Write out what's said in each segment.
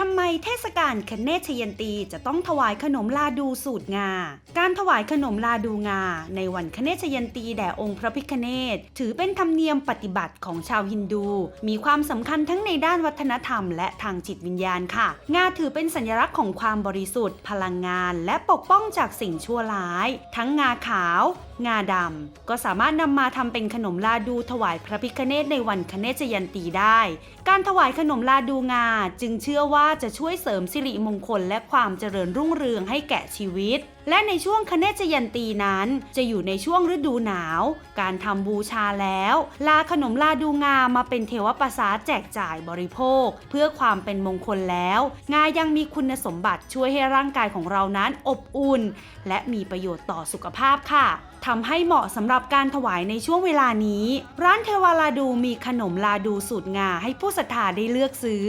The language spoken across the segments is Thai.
ทำไมเทศกาลคเนศยันตีจะต้องถวายขนมลาดูสูตรงา การถวายขนมลาดูงา ในวันคเนศยันตีแด่องค์พระพิฆเนศถือเป็นธรรมเนียมปฏิบัติของชาวฮินดู มีความสำคัญทั้งในด้านวัฒนธรรม และทางจิตวิญญาณค่ะ งาถือเป็นสัญลักษณ์ของความบริสุทธิ์ พลังงาน และปกป้องจากสิ่งชั่วร้าย ทั้งงาขาว งาดำก็สามารถนำมาทำเป็นขนมลาดูถวายพระพิฆเนศในวันคเนศยันตีได้ การถวายขนมลาดูงาจึงเชื่อว่าจะช่วยเสริมสิริมงคลและความเจริญรุ่งเรืองให้แก่ชีวิต และในช่วงคเนศยันตีนั้น จะอยู่ในช่วงฤดูหนาว การทำบูชาแล้ว ลาขนมลาดูงามาเป็นเทวประสาแจกจ่ายบริโภค เพื่อความเป็นมงคลแล้ว งายังมีคุณสมบัติช่วยให้ร่างกายของเรานั้นอบอุ่น และมีประโยชน์ต่อสุขภาพค่ะทำให้เหมาะสำหรับการถวายในช่วงเวลานี้ ร้านเทวาลาดูมีขนมลาดูสูตรงาให้ผู้ศรัทธาได้เลือกซื้อ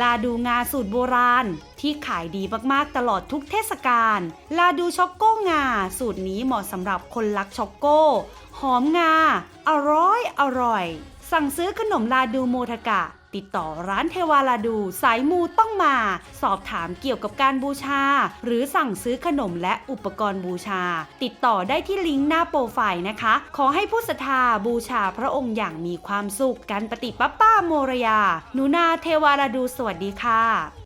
ลาดูงาสูตรโบราณ ที่ขายดีมากๆตลอดทุกเทศกาล ลาดูช็อกโก้งา สูตรนี้เหมาะสำหรับคนรักช็อกโก้ หอมงา อร่อยอร่อย สั่งซื้อขนมลาดูโมทกะ ติดต่อร้านเทวาลาดู สายมูต้องมา สอบถามเกี่ยวกับการบูชา หรือสั่งซื้อขนมและอุปกรณ์บูชา ติดต่อได้ที่ลิงก์หน้าโปรไฟล์นะคะ ขอให้ผู้ศรัทธาบูชาพระองค์อย่างมีความสุขกันปฏิปัปป้าโมรยาหนูนาเทวาลาดูสวัสดีค่ะ